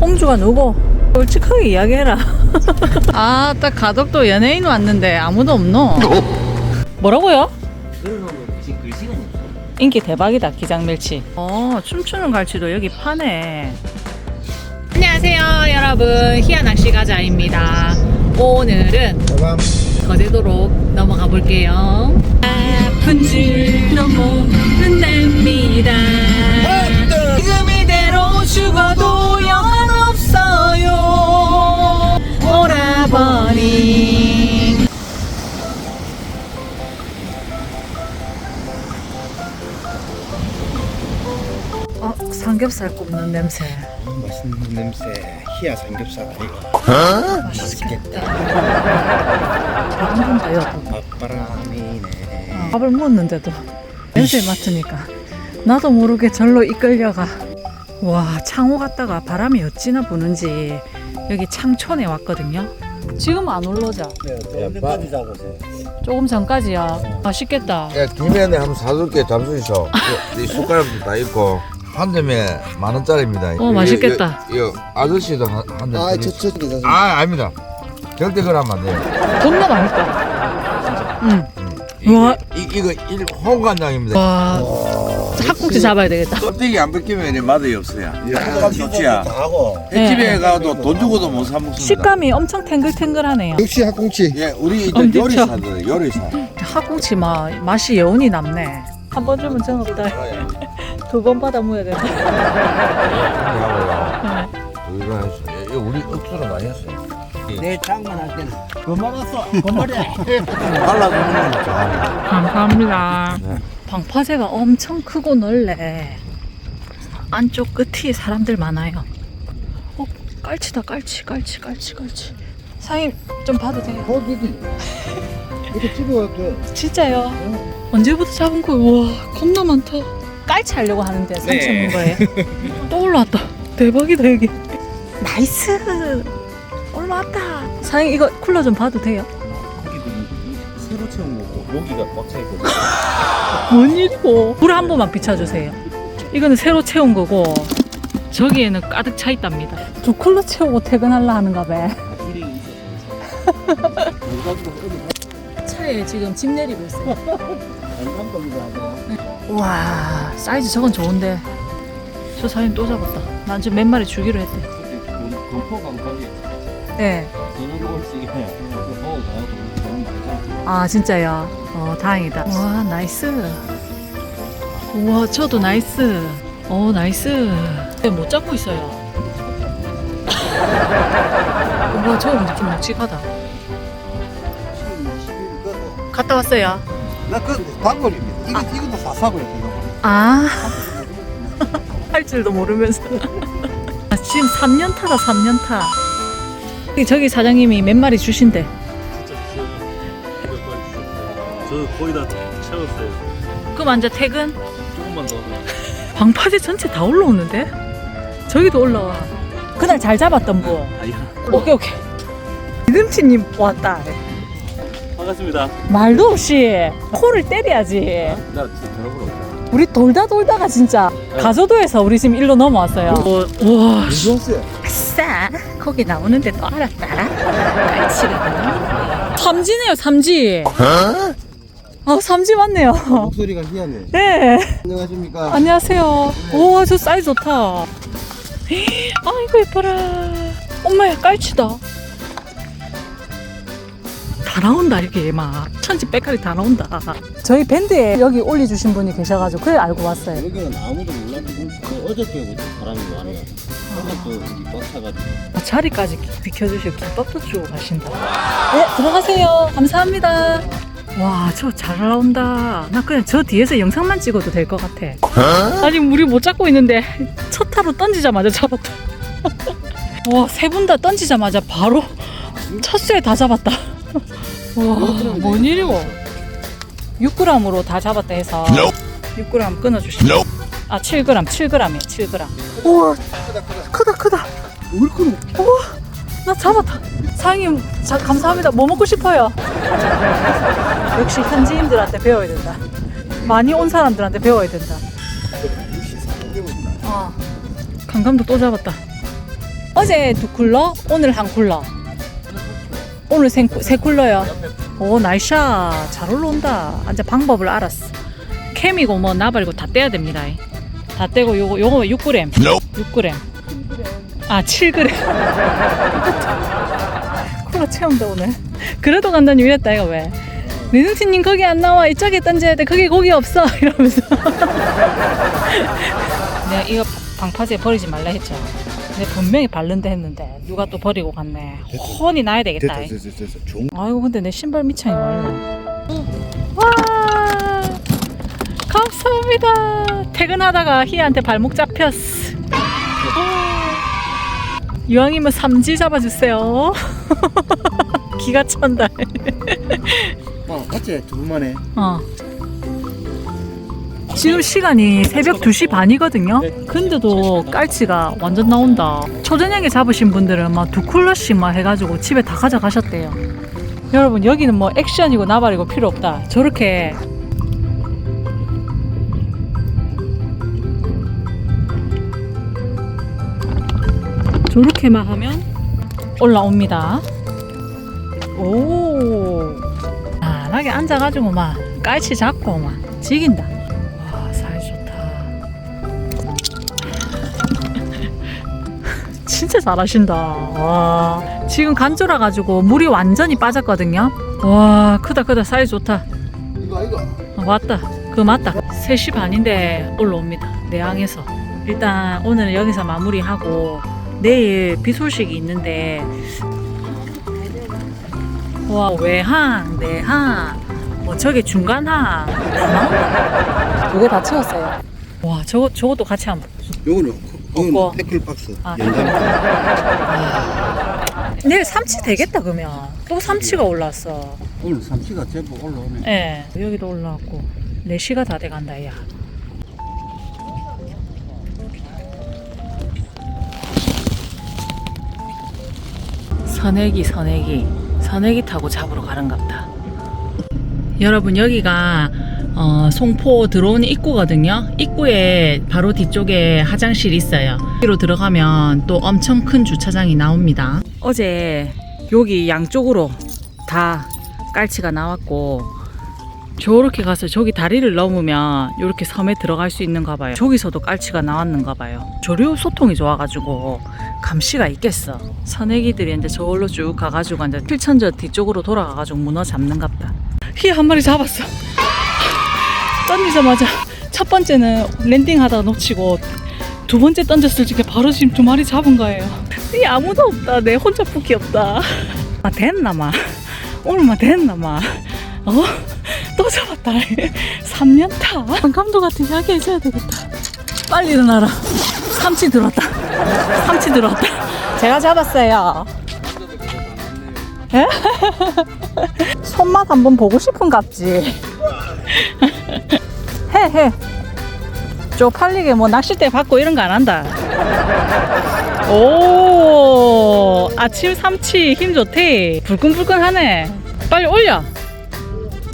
홍주가 누구? 솔직하게 이야기해라. 아, 딱 가덕도 연예인 왔는데 아무도 없노? 뭐라고요? 지금 글 시간이 없어. 인기 대박이다 기장멸치. 어, 춤추는 갈치도 여기 파네. 안녕하세요, 여러분. 희한 낚시 가자입니다. 오늘은 거제도로 넘어가 볼게요. 아픈 줄 너무 흔납니다. 지금 이대로 죽어도 오라버니. 어, 삼겹살 굽는 냄새. 맛있는 냄새. 희야 삼겹살 아이가. 맛있겠다. 한번 봐요. 밥바람이네. 밥을 먹었는데도 냄새 맡으니까 나도 모르게 절로 이끌려가. 와, 창호 갔다가 바람이 어찌나 부는지 여기 창촌에 왔거든요. 지금 안 올라오자. 언제까지 잡으세요? 조금 전까지야. 맛있겠다. 야, 김현에 한번 사줄게 잠수 있어. 이 숟가락도 다 있고 한 점에 만 원짜리입니다. 어, 맛있겠다. 이, 이, 이 아저씨도 한점 아, 드리. 저, 저, 저, 저. 아, 아닙니다. 절대 그러면 안 돼요. 겁나 맛있다. 응. 이, 우와. 이, 이거 일 홍간장입니다. 와, 학국지 잡아야 되겠다. 껍데기 안 벗기면 이 맛이 없어요. 다 좋지야. 하고. 횟집에 가도 돈 주고도 못 사 먹습니다. 식감이 엄청 탱글탱글하네요. 역시 학꽁치. 예, 우리 이제 엄지척. 요리사들 요리사. 학국지 맛 맛이 여운이 남네. 한 번 주면 정없다. 두 번 받아 먹어야 된다. 우리가 했어. 예, 우리 억수로 많이 했어요. 내 장만할 때는 그만 왔어. 그만해. 발라주는 건 좋아합니다. 감사합니다. 네. 방파제가 엄청 크고 넓네. 안쪽 끝이 사람들 많아요. 어, 깔치다, 깔치, 깔치, 깔치, 깔치. 사장님, 좀 봐도 돼요? 거기지. 이렇게 찍어도 돼. 진짜요? 언제부터 잡은 거예요? 와, 겁나 많다. 깔치 하려고 하는데 삼천 네. 네. 거예요. 또 올라왔다. 대박이다, 여기. 나이스! 올라왔다. 사장님, 이거 쿨러 좀 봐도 돼요? 새로 채운 거고 모기가 꽉 차 있거든. 뭔 일이고? 물한 번만 비춰주세요. 이거는 새로 채운 거고 저기에는 가득 차 있답니다. 두 쿨러 채우고 퇴근하려 하는가 봐. 일이 있어서. 차에 지금 짐 내리고 있어요. 하고. 와 사이즈 저건 좋은데 저 사진 또 잡았다. 난 지금 몇 마리 주기로 했대. 건포 감각이 네. 저녁 아 진짜요? 어 다행이다. 와 나이스. 우와 저도 나이스. 어 나이스. 네, 못 잡고 있어요. 우와 저거 느낌 묵직하다. 갔다 왔어요. 나그 단골입니다. 이거 이것도 사사고요 이거. 아. 할 줄도 모르면서. 아, 지금 3년 타다, 3년 타. 저기 사장님이 몇 마리 주신대. 거의 다 채웠어요. 그럼 이제 퇴근? 조금만 더. 방파제 전체 다 올라오는데? 저기도 올라와. 그날 잘 잡았던 분. 아니야. 오케이, 오케이. 이금치님 왔다. 반갑습니다. 말도 없이 코를 때려야지. 나 진짜 전화번호 없잖아. 우리 돌다 돌다가 진짜 가조도에서 우리 지금 일로 넘어왔어요. 우와, 좋았어요. 아싸 거기 나오는데 또 알았다 깔치거든 삼지네요 삼지 아 삼지 맞네요 목소리가 희한해. 네 안녕하십니까. 안녕하세요 우와 저 사이즈 좋다 아이고 예뻐라 엄마야 깔치다 다 나온다 이게 막 천지 빼까리 다 나온다 저희 밴드에 여기 올려주신 분이 계셔가지고 그래 알고 왔어요 여기는 아무도 몰랐는데 그 어저께부터 바람이 많이 꽉 차가지고. 아, 자리까지 비켜주시고 김밥도 주고 가신다. 네, 들어가세요. 감사합니다. 와, 저 잘 나온다. 나 그냥 저 뒤에서 영상만 찍어도 될 것 같아. 아직 물이 못 잡고 있는데 첫 타로 던지자마자 잡았다. 와, 세 분 다 던지자마자 바로 첫 수에 다 잡았다. 와, 뭔 일이고? 6g으로 다 잡았다 해서 6g 끊어주시면 아, 7g, 7g이에요, 7g. 우와, 크다, 크다. 얼큰해. 나 잡았다. 사장님, 자, 감사합니다. 뭐 먹고 싶어요? 역시 현지인들한테 배워야 된다. 많이 온 사람들한테 배워야 된다. 어. 강감도 또 잡았다. 어제 두 쿨러, 오늘 한 쿨러. 오늘 세, 세 쿨러요. 오, 나이샤. 잘 올라온다. 이제 방법을 알았어. 캠이고 뭐 나발이고 다 떼야 됩니다. 다 떼고 요거 요거 6g. 6g. 아, 7g. 쿨러 채운다 오늘. 그래도 간다니 이랬다 이거 왜? 민웅씨님 거기 안 나와. 이쪽에 던져야 돼. 거기 고기 없어. 이러면서. 내가 이거 방파제 버리지 말라 했죠. 근데 분명히 바른다 했는데 누가 또 버리고 갔네. 혼이 나야 되겠다. 됐어 됐어 됐어 종 아이고 근데 내 신발 밑창이 말라 와! 감사합니다. 퇴근하다가 희한테 발목 잡혔어. 아, 이왕이면 삼지 잡아주세요 기가 찬다 아 같이 두 분만에 어. 지금 시간이 새벽 2시 반이거든요. 근데도 깔치가 완전 나온다. 초저녁에 잡으신 분들은 막 두 쿨러씩 막 해가지고 집에 다 가져가셨대요. 여러분 여기는 뭐 액션이고 나발이고 필요 없다. 저렇게 저렇게만 하면 올라옵니다. 오. 편하게 앉아가지고 막 깔치 잡고 막. 와, 살 좋다. 진짜 잘하신다. 와, 지금 간절해가지고 물이 완전히 빠졌거든요. 와, 크다, 크다. 사이 좋다. 이거 이거 어, 왔다. 그거 맞다. 3시 반인데 올라옵니다. 내항에서. 일단 오늘은 여기서 마무리하고 내일 비 소식이 있는데 와 외항, 내항, 뭐 저기 중간항 두개 다 채웠어요. 와 저거 저것도 같이 한번. 요거는 없고. 요거는 태클 박스 아, 연장 내일 삼치 되겠다 그러면 또 삼치가 올랐어. 오늘 삼치가 제법 올라오네 예, 여기도 올라왔고 4시가 다 돼간다 야. 선애기 선애기 선애기 타고 잡으러 가는갑다. 여러분 여기가 어, 송포 들어오는 입구거든요. 입구에 바로 뒤쪽에 화장실이 있어요. 여기로 들어가면 또 엄청 큰 주차장이 나옵니다. 어제 여기 양쪽으로 다 깔치가 나왔고 저렇게 가서 저기 다리를 넘으면 이렇게 섬에 들어갈 수 있는가 봐요. 저기서도 깔치가 나왔는가 봐요. 조류 소통이 좋아가지고 감시가 있겠어. 선애기들이 이제 저걸로 쭉 가가지고 이제 필천저 뒤쪽으로 돌아가가지고 문어 잡는갑다. 희 한 마리 잡았어. 던지자마자 첫 번째는 랜딩하다가 놓치고 두 번째 던졌을 적에 바로 지금 두 마리 잡은 거예요. 이 아무도 없다. 내 혼자 뽑기 없다. 아 됐나 마. 오늘만 됐나 마. 어? 또 잡았다. 3년 타. 감독한테 이야기 해줘야 되겠다. 빨리 일어나라. 삼치 들어왔다. 삼치 들어왔다. 제가 잡았어요. 에? 손맛 한번 보고 싶은 갑지. 해, 해. 쪽팔리게 뭐 낚싯대 받고 이런 거 안 한다. 오, 아침 삼치 힘 좋대. 불끈불끈하네. 빨리 올려.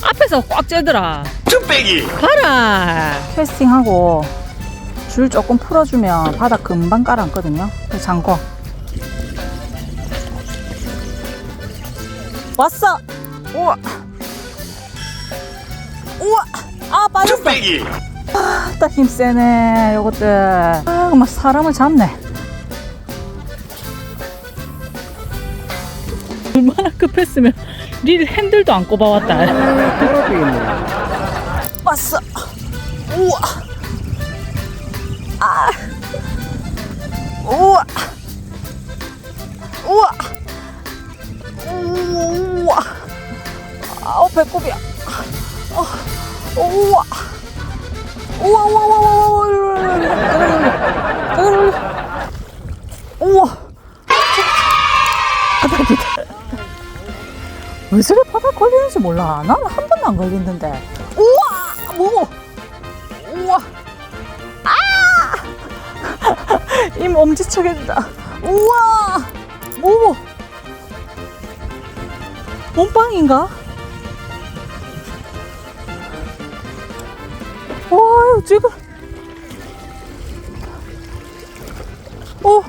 앞에서 꽉 쬐더라. 쭈빼기. 봐라. 캐스팅하고 줄 조금 풀어주면 바닥 금방 깔아앉거든요. 그 잠궈. 왔어. 우와. 우와. 아 빠졌어. 딱 힘세네 요것들 아, 막 사람을 잡네 얼마나 급했으면 릴 핸들도 안 꼽아왔다 왔어 우와 아. 우와! 우와! 우와! 아우, 배꼽이야. 어, 우와! 우와, 우와, 우와, 우와, 우와, 우와! 바닥이다. 왜 저래 바닥 걸리는지 몰라. 나는 한 번도 안 걸리는데. 우와! 무거워! 아임 엄지척해진다 우와 뭐 몸빵인가? 와, 지금. 어.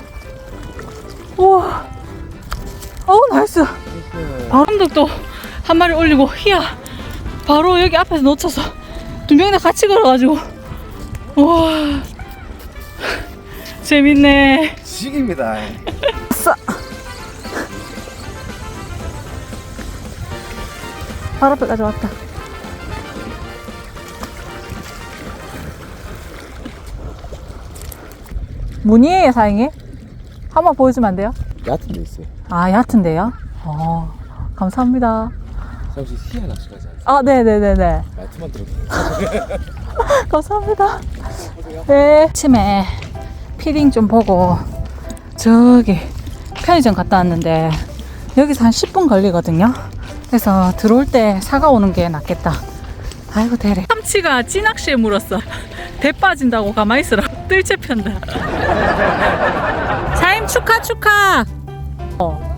우와. 어 나이스. 감독도 한 마리 올리고 희야 바로 여기 앞에서 놓쳐서 두명다 같이 걸어가지고 우와 재밌네. 식입니다. 싸. 바로 앞에까지 왔다. 문이에요, 사장님? 한번 보여주면 안 돼요? 얕은 데 있어요. 아, 얕은데요? 어, 감사합니다. 잠시 시야 낚시까지 하세요. 아, 네네네네. 말투만 들어도 감사합니다. 네. 아침에 피딩 좀 보고 저기 편의점 갔다 왔는데 여기서 한 10분 걸리거든요. 그래서 들어올 때 사가 오는 게 낫겠다. 아이고 대래. 참치가 찌낚시에 물었어. 대 빠진다고 가만히 있으라. 뜰채 편다. 사임 축하 축하. 어.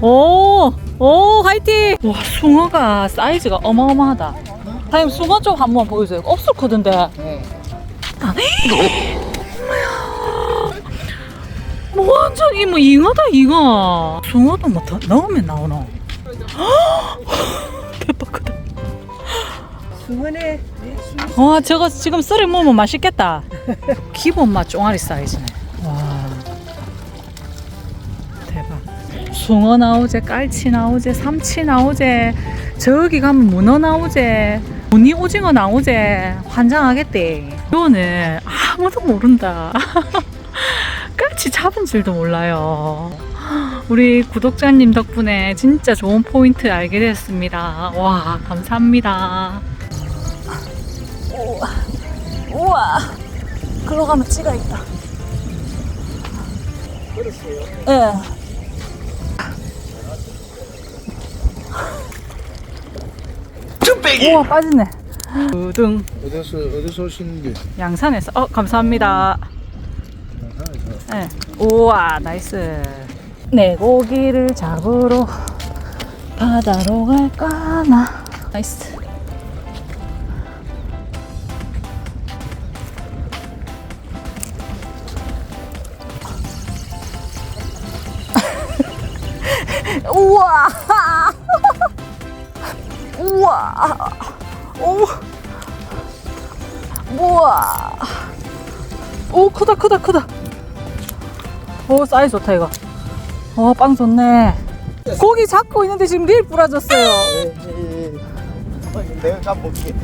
오, 오, 화이팅! 와, 숭어가 사이즈가 어마어마하다. 사장님, 숭어 좀 한번 보여줘요. 없었거든데. 아, 뭐 완전 이뭐 잉어다 잉어. 숭어도 뭐 더 넣으면 나오노. 대박 크다. 숭어네. 와 저거 지금 썰어 먹으면 맛있겠다. 기본 맛 쫑아리 사이즈네. 와 대박. 숭어 나오제, 깔치 나오제, 삼치 나오제, 저기 가면 문어 나오제, 무늬 오징어 나오제. 환장하겠대. 이거는 아무도 모른다. 깔치 잡은 줄도 몰라요. 우리 구독자님 덕분에 진짜 좋은 포인트 알게 됐습니다. 와 감사합니다. 우와 글로 가면 찌가 있다 예. 우와 빠지네 두둥 어디서 어디서 오시는데? 양산에서 어 감사합니다 예. 우와 나이스. 내 고기를 잡으러 바다로 갈까나. 나이스. 우와! 우와! 오! 우와! 오 크다 크다 크다 오 사이즈 좋다 이거. 어빵 좋네. 고기 잡고 있는데 지금 릴 부러졌어요. 내가 좀 볼게.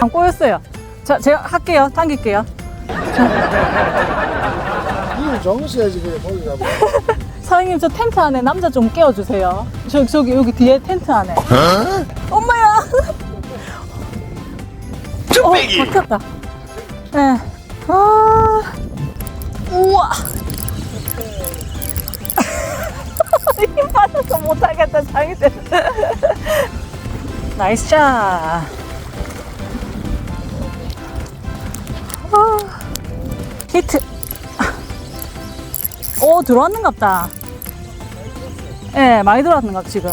안 꼬였어요. 자 제가 할게요. 당길게요. 이거 정수야지 그래 거기 가면. 사장님 저 텐트 안에 남자 좀 깨워주세요. 저기 저기 여기 뒤에 텐트 안에. 엄마야! 어 바뀌었다. 예. 아 우와. 힘 빠져서 못하겠다 장이들 나이스 샷. 아, 히트. 오 들어왔는갑다. 예 네, 많이 들어왔는갑 지금.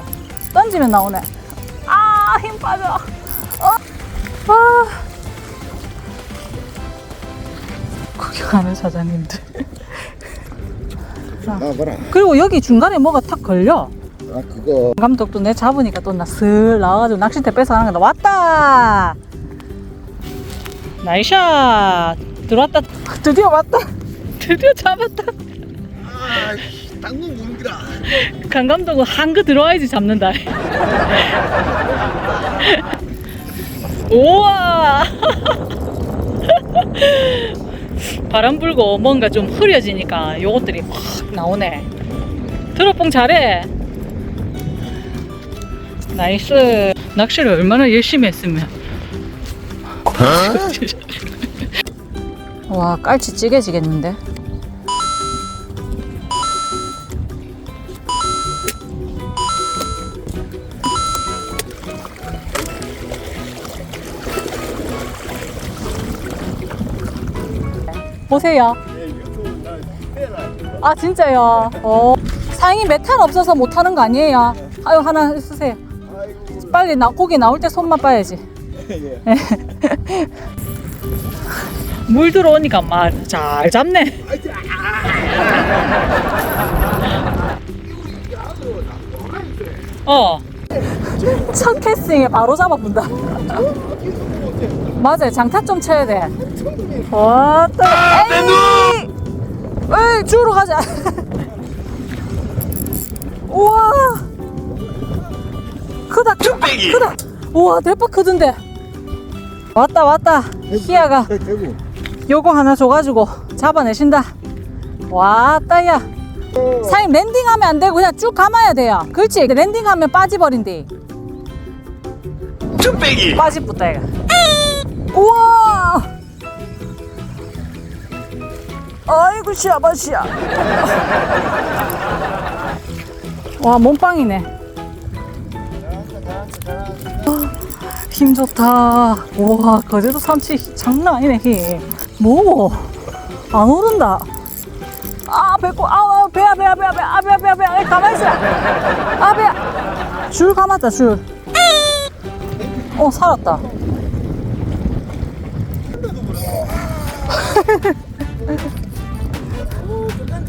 던지면 나오네. 아 힘 빠져. 어. 아 구경하는 사장님들. 아 봐라. 그리고 여기 중간에 뭐가 탁 걸려? 아 그거. 감독도 내 잡으니까 또 나 슬 나와가지고 낚싯대 뺏어가는 거다 왔다! 나이샷! 들어왔다. 드디어 왔다. 드디어 잡았다. 아 당근 공기라. 강 감독은 한그 들어와야지 잡는다. 우와! 바람 불고 뭔가 좀 흐려지니까 요것들이 확 나오네. 드롭봉 잘해. 나이스. 낚시를 얼마나 열심히 했으면. 와, 깔치 찌개지겠는데? 보세요. 아 진짜요? 어. 상이 메탈 없어서 못 하는 거 아니에요? 아유 하나 쓰세요. 빨리 나 고기 나올 때 손만 빠야지. 예. 물 들어오니까 말 잘 잡네. 어. 첫 캐스팅에 바로 잡아본다. 맞아요. 장타 좀 쳐야 돼. 왔다. 에이! 에이, 주우러 가자. 우와. 크다, 크다. 크다. 우와, 대박 크던데. 왔다, 왔다. 희야가. 요거 하나 줘가지고 잡아내신다. 왔다, 야. 사장님 랜딩하면 안 되고 그냥 쭉 감아야 돼요. 그렇지. 랜딩하면 빠지버린대. 쭈빼기. 빠집부터 얘가. 우와. 아이고 시아바시야. 와 몸빵이네. 아, 힘 좋다. 와 거제도 삼치 장난 아니네 힘. 뭐? 안 오른다. 아 배꼽 아 배야 배야 배야 배야 아 배야 배야 배야 아, 가만히 있어 아 배야 줄 감았다 줄 어 살았다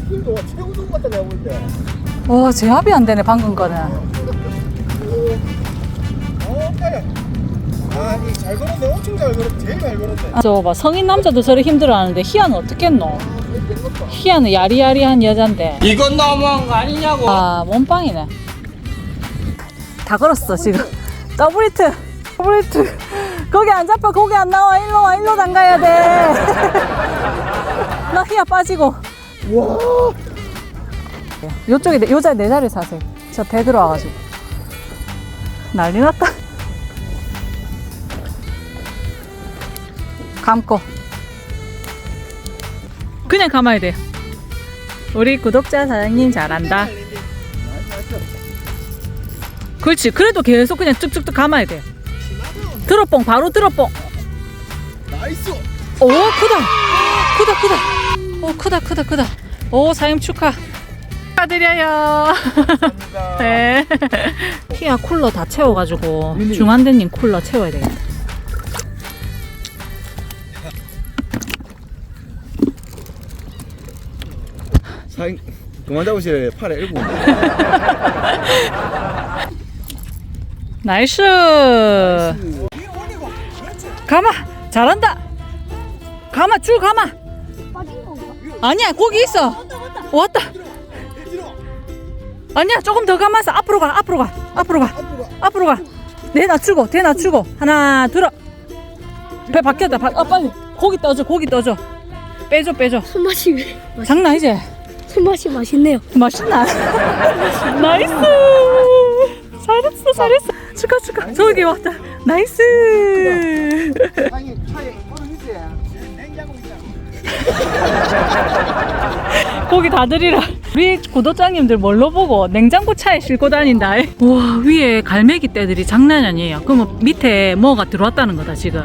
힘도 최고 좋은 것 같다 내가 볼 때. 와 제압이 안 되네 방금 거는 어. 아, 이잘 걸었네. 엄청 잘 걸었네. 제일 잘 걸었네. 저봐 성인 남자도 저래 힘들어하는데 희아는 어떻겠노 희아는 야리야리한 여잔데 이건 너무한 거 아니냐고. 아 몸빵이네 다 걸었어 지금 더블 히트 더블 히트 거기 안 잡혀 거기 안 나와. 일로 와 일로 담가야 돼 나 희야 빠지고. 와. 요쪽에 내- 요 자리 내 자리에 사세요. 저 배 들어와가지고. 난리 났다. 감고. 그냥 감아야 돼 우리 구독자 사장님 잘한다. 그렇지. 그래도 계속 그냥 쭉쭉쭉 감아야 돼 드롭봉 바로 드롭봉. 나이스. 오 크다. 크다 크다. 오 크다 크다 크다. 오 사임 축하. 축하드려요. 네. 피아 쿨러 다 채워가지고 중한대님 쿨러 채워야 되겠다. 사인 그만 잡으시래. 팔에 일곱. 나이스 가마 잘한다. 가마 쭉 가마. 아니야 거기 있어. 왔다 아니야 조금 더 감아서 앞으로 가 앞으로 가. 앞으로 가. 앞으로 가내 낮추고 대 낮추고 하나 들어. 배 바뀌었다. 바, 아 빨리. 고기 떠줘 고기 떠줘. 빼줘 빼줘. 손맛이 장난 아니지 손맛이 맛있네요. 맛있나? 나이스! 잘했어 잘했어 축하 축하 저기 왔다. 나이스. 차에 얼음. 냉장고. 고기 다 드리라. 우리 구독자님들 뭘로 보고 냉장고 차에 싣고 다닌다. 와 위에 갈매기 떼들이 장난이 아니에요. 그러면 밑에 뭐가 들어왔다는 거다 지금.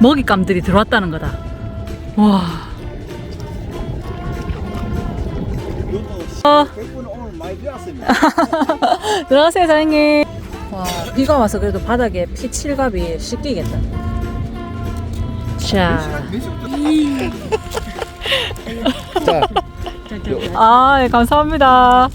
먹잇감들이 들어왔다는 거다. 와. 어. 들어가세요 사장님 와 비가 와서 그래도 바닥에 피칠갑이 씻기겠다. 자. 자, 아, 예, 감사합니다.